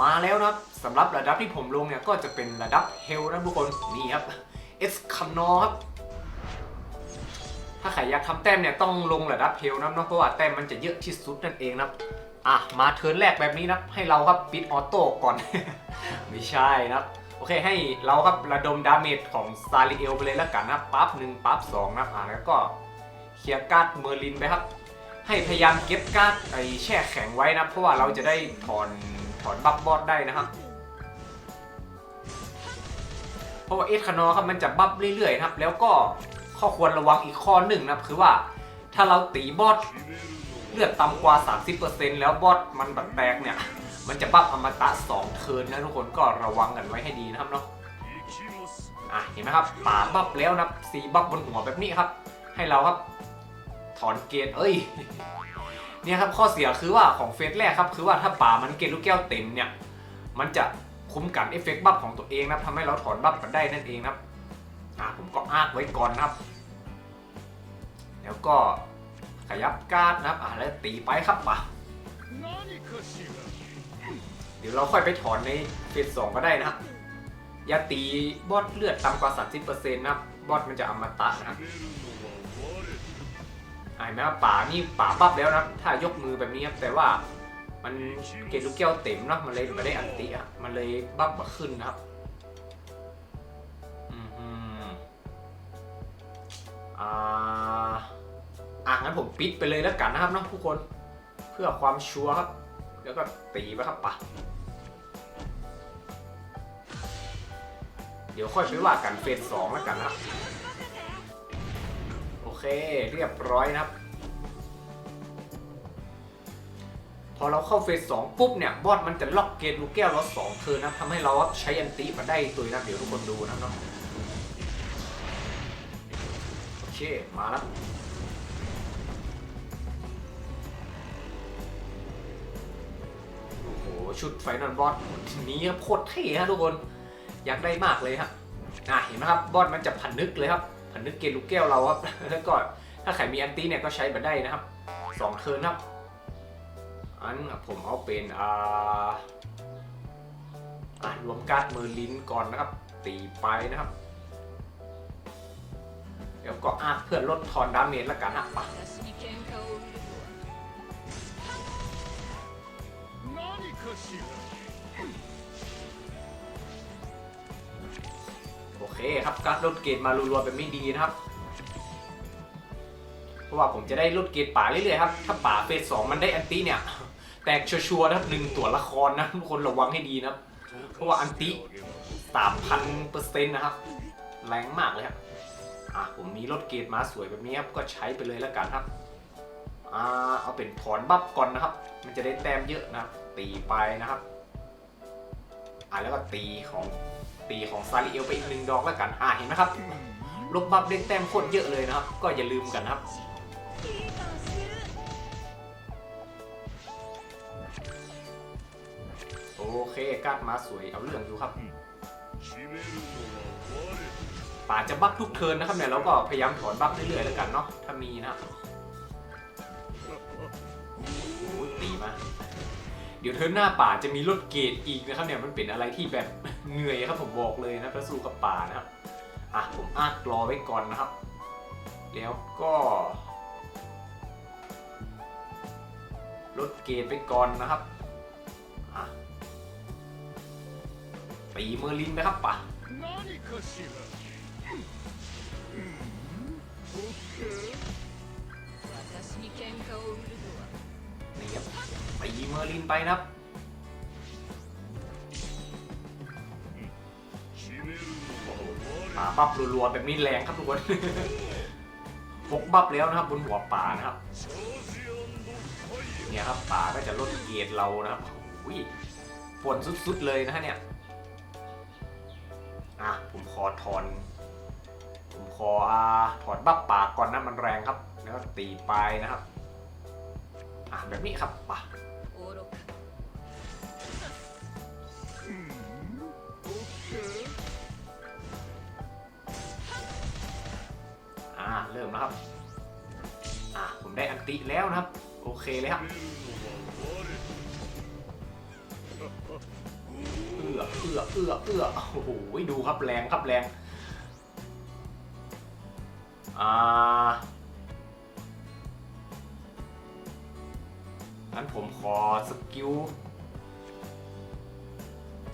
มาแล้วนะครับสำหรับระดับที่ผมลงเนี่ยก็จะเป็นระดับเฮลนะทุกคน นี่ครับเอสคันนอครับ ถ้าใครอยากทำแต้มเนี่ยต้องลงระดับเฮลนะเนาะเพราะว่าแต้มมันจะเยอะที่สุดนั่นเองนะอะ มาเทิร์นแรกแบบนี้นะให้เราครับปิดออโต้ก่อน ไม่ใช่นะโอเคให้เราครับระดมดาเมจของซาริเอลไปเลยแล้วกันนะปั๊บหนึ่งปั๊บสองนะอ่าแล้วก็เคลียร์การ์ดเมอร์ลินไปครับ ให้พยายามเก็บการ์ดไอแช่แข็งไว้นะเพราะว่าเราจะได้ถอน อนบัฟบอสได้นะครับ เพราะว่าเอสคานอครับมันจะบัฟเรื่อยๆนะครับ แล้วก็ข้อควรระวังอีกข้อหนึ่งนะครับ คือว่าถ้าเราตีบอสเลือดต่ำกว่า 30%แล้วบอสมันบัดแตกเนี่ย มันจะบัฟอมตะ2เทิร์นนะทุกคนก็ระวังกันไว้ให้ดีนะครับเนาะอะเห็นไหมครับป่าบัฟแล้วนะสีบัฟบนหัวแบบนี้ครับ ให้เราครับ ถอนเกณฑ์เอ้ย เนี่ยครับข้อเสียคือว่าของเฟสแรกครับคือว่าถ้าป่ามันเกณฑ์ลูกแก้วเต็มเนี่ยมันจะคุ้มกันเอฟเฟกต์บัฟของตัวเองนะครับทำให้เราถอนบัฟกันได้นั่นเองนะครับอะผมก็อ้ากไว้ก่อนนะครับ แล้วก็ขยับการ์ดนะครับอะแล้วตีไปครับป่ะเดี๋ยวเราค่อยไปถอนในเฟสสองก็ได้นะครับอย่าตีบอสเลือดต่ำกว่า 30%นะครับบอสมันจะอมตะนะครับ เห็นไหมครับป่านี่ป่าปั๊บแล้วนะ ถ้ายกมือแบบนี้ครับแต่ว่ามันเกลูกแก้วเต็มนะมันเลยไม่ได้อันติอะมันเลยบัฟมาขึ้นนะครับอืมอ่าอะงั้นผมปิดไปเลยแล้วกันนะครับเนาะทุกคนเพื่อความชัวร์ครับ แล้วก็ตีไปครับป่ะเดี๋ยวค่อยไปว่ากันเฟสสองแล้วกันนะครับ เรียบร้อยนะครับ พอเราเข้าเฟสสองปุ๊บเนี่ย บอสมันจะล็อกเกตลูกแก้วเราสองเทินนะทำให้เราใช้อันติมาได้ตัวนะเดี๋ยวทุกคนดูนะครับเนาะโอเค มาแล้วโอ้โหชุดไฟนอลบอสทีนี้ครับโคตรเท่ฮะทุกคน อยากได้มากเลยฮะอะเห็นไหมครับ บอสมันจะพันนึกเลยครับ พันนึกเกณฑ์ลูกแก้วเราครับ แล้วก็ถ้าใครมีอันตีเนี่ยก็ใช้มาได้นะครับสองเทิร์นครับ อันผมเอาเป็นอ่าอ่ะรวมการ์ดมือลิ้นก่อนนะครับ ตีไปนะครับ เดี๋ยวก็อาร์คเพื่อลดทอนดาเมจแล้วกันฮะไป 私に喧嘩を เคครับการลดเกรดมารัวๆแบบนี้ดีนะครับ เพราะว่าผมจะได้ลดเกรดป่าเรื่อยๆครับ ถ้าป่าเฟสสองมันได้อันติเนี่ย แตกชัวร์ๆนะครับหนึ่งตัวละครนะทุกคนระวังให้ดีนะครับ เพราะว่าอันติสามพันเปอร์เซ็นต์นะครับ แรงมากเลยครับ อะผมมีลดเกรดมาสวยแบบนี้ครับก็ใช้ไปเลยแล้วกันครับ อ่าเอาเป็นถอนบัฟก่อนนะครับ มันจะได้แต้มเยอะนะตีไปนะครับ อ่าแล้วก็ตีของ ตีของซาริเอลไปอีกหนึ่งดอกแล้วกันอ่าเห็นไหมครับ ลบบัฟเด้งแต้มโคตรเยอะเลยนะครับ ก็อย่าลืมกันนะครับโอเคกาดมาสวยเอาเรื่องอยู่ครับป่าจะบัฟทุกเทิร์นนะครับเนี่ยเราก็พยายามถอนบัฟเรื่อยๆแล้วกันเนาะถ้ามีนะครับโอ้ตีมา เดี๋ยวเทิร์นหน้าป่าจะมีลดเกรดอีกนะครับเนี่ยมันเป็นอะไรที่แบบ เหนื่อยครับผมบอกเลยนะไปสู้กับป่านะครับอะผมอ้ากรอไว้ก่อนนะครับ แล้วก็ลดเกรไปก่อนนะครับปีเมอร์ลินนะครับป่ะนี่ครับตีเมอร์ลินไปนะครับ บัฟรัวๆแบบนี้แรงครับทุกคนพกบัฟแล้วนะครับบนหัวป่านะครับ เนี่ยครับป่าก็จะลดเกียรติเรานะครับอุ้ยปวดสุดๆเลยนะฮะเนี่ยอะผมขอถอน ผมขออ่าถอนบัฟป่าก่อนนะมันแรงครับ แล้วก็ตีไปนะครับ อะแบบนี้ครับป่ะ เดิมแล้วครับ อะผมได้อันติแล้วนะครับ โอเคเลยครับอื้อเอื้อเอื้อโอ้โหดูครับแรงครับแรงอ่างั้นผมขอสกิล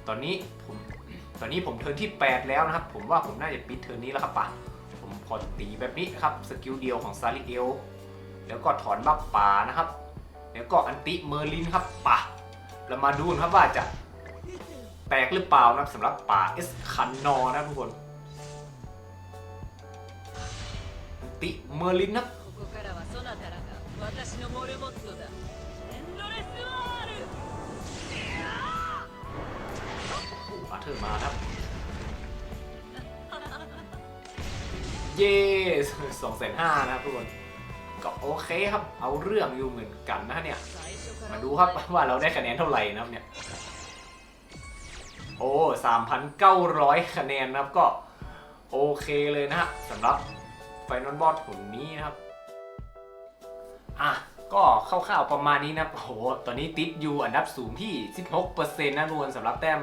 ตอนนี้ผมตอนนี้ผมเทิร์นที่ 8 แล้วนะครับ ผมว่าผมน่าจะปิดเทิร์นนี้แล้วครับป่ะ พอตีแบบนี้นะครับ สกิลเดียวของซาลิเอล แล้วก็ถอนบัฟป่านะครับ แล้วก็อันติเมอร์ลินครับป่าเรามาดูนะครับว่าจะแตกหรือเปล่านะสำหรับป่าเอสคันนอนะทุกคน อันติเมอร์ลินนะมาเธอมาครับ เย่สองแสนห้านะทุกคน ก็โอเคครับ เอาเรื่องอยู่เหมือนกันนะเนี่ย มาดูครับว่าเราได้คะแนนเท่าไหร่นะครับเนี่ย โอ้สามพันเก้าร้อยคะแนนนะครับก็โอเคเลยนะสำหรับไฟนอลบอสคนนี้นะครับ อะก็คร่าวๆประมาณนี้นะโหตอนนี้ติดอยู่อันดับสูงที่ 16%นะทุกคนสำหรับแต้ม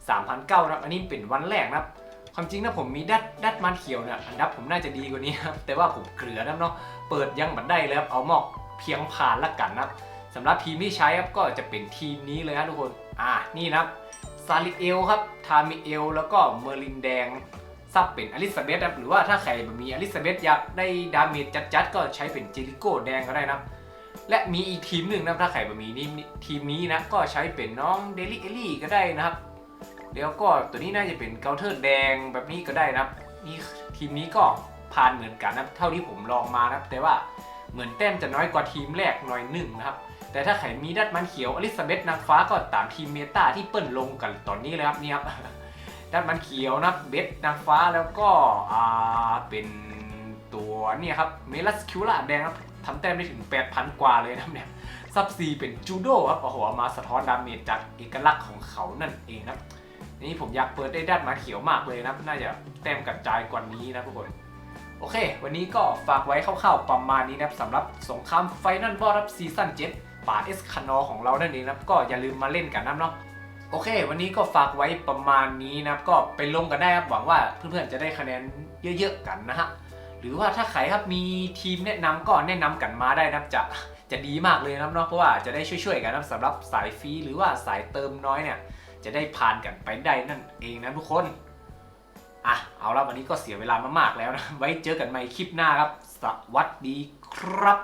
3,009นะครับ อันนี้เป็นวันแรกนะครับ ความจริงนะผมมีดัดดัดมันเขียวเนี่ยอันดับผมน่าจะดีกว่านี้ครับ แต่ว่าผมเกลือนะเนาะ เปิดยังบัดได้เลยครับ เอาหมอกเพียงผ่านละกันนะครับสำหรับทีมที่ใช้ครับก็จะเป็นทีมนี้เลยครับทุกคน อ่า นี่นะครับซาลิเอลครับ ทามิเอล แล้วก็เมอร์ลินแดงซับเป็นอลิซาเบธครับ หรือว่าถ้าใครแบบมีอลิซาเบธอยากได้ดาเมจจัดๆ ก็ใช้เป็นเจริโก้แดงก็ได้นะและมีอีกทีมหนึ่งนะถ้าใครแบบมีนี่ทีมนี้นะก็ใช้เป็นน้องเดลิเอลี่ก็ได้นะครับ แล้วก็ตัวนี้น่าจะเป็นเกาเทอร์แดงแบบนี้ก็ได้นะครับนี่ทีมนี้ก็ผ่านเหมือนกันนะเท่าที่ผมลองมานะครับ แต่ว่าเหมือนแต้มจะน้อยกว่าทีมแรกหน่อยหนึ่งนะครับ แต่ถ้าใครมีดัดมันเขียวอลิซาเบธนางฟ้าก็ตามทีมเมตาที่เปิ้ลลงกันตอนนี้เลยครับนี่ครับดัดมันเขียวนะเบธนางฟ้าแล้วก็อ่าเป็นตัวเนี่ยครับเมลัสคิวล่าแดงครับทำแต้มได้ถึง 8,000 กว่าเลยนะเนี่ยซับซีเป็นจูโดครับโอ้โหมาสะท้อนดาเมจจากเอกลักษณ์ของเขานั่นเองนะครับ นี่ผมอยากเปิดได้ด้านมาเขียวมากเลยนะน่าจะแต้มกระจายกว่านี้นะทุกคนโอเค วันนี้ก็ฝากไว้คร่าวๆประมาณนี้นะครับสำหรับสงครามไฟนอลบอลรับซีซั่น7ป่าเอสคานอของเรานั่นเองนะครับก็อย่าลืมมาเล่นกันนะเนาะโอเค วันนี้ก็ฝากไว้ประมาณนี้นะครับก็ไปลงกันได้ครับหวังว่าเพื่อนๆจะได้คะแนนเยอะๆกันนะฮะหรือว่าถ้าใครครับมีทีมแนะนำก็แนะนำกันมาได้นะครับจะจะดีมากเลยนะเนาะเพราะว่าจะได้ช่วยๆกันนะสำหรับสายฟรีหรือว่าสายเติมน้อยเนี่ย จะได้ผ่านกันไปได้นั่นเองนะทุกคนอะเอาละวันนี้ก็เสียเวลามามากแล้วนะ ไว้เจอกันใหม่คลิปหน้าครับ สวัสดีครับ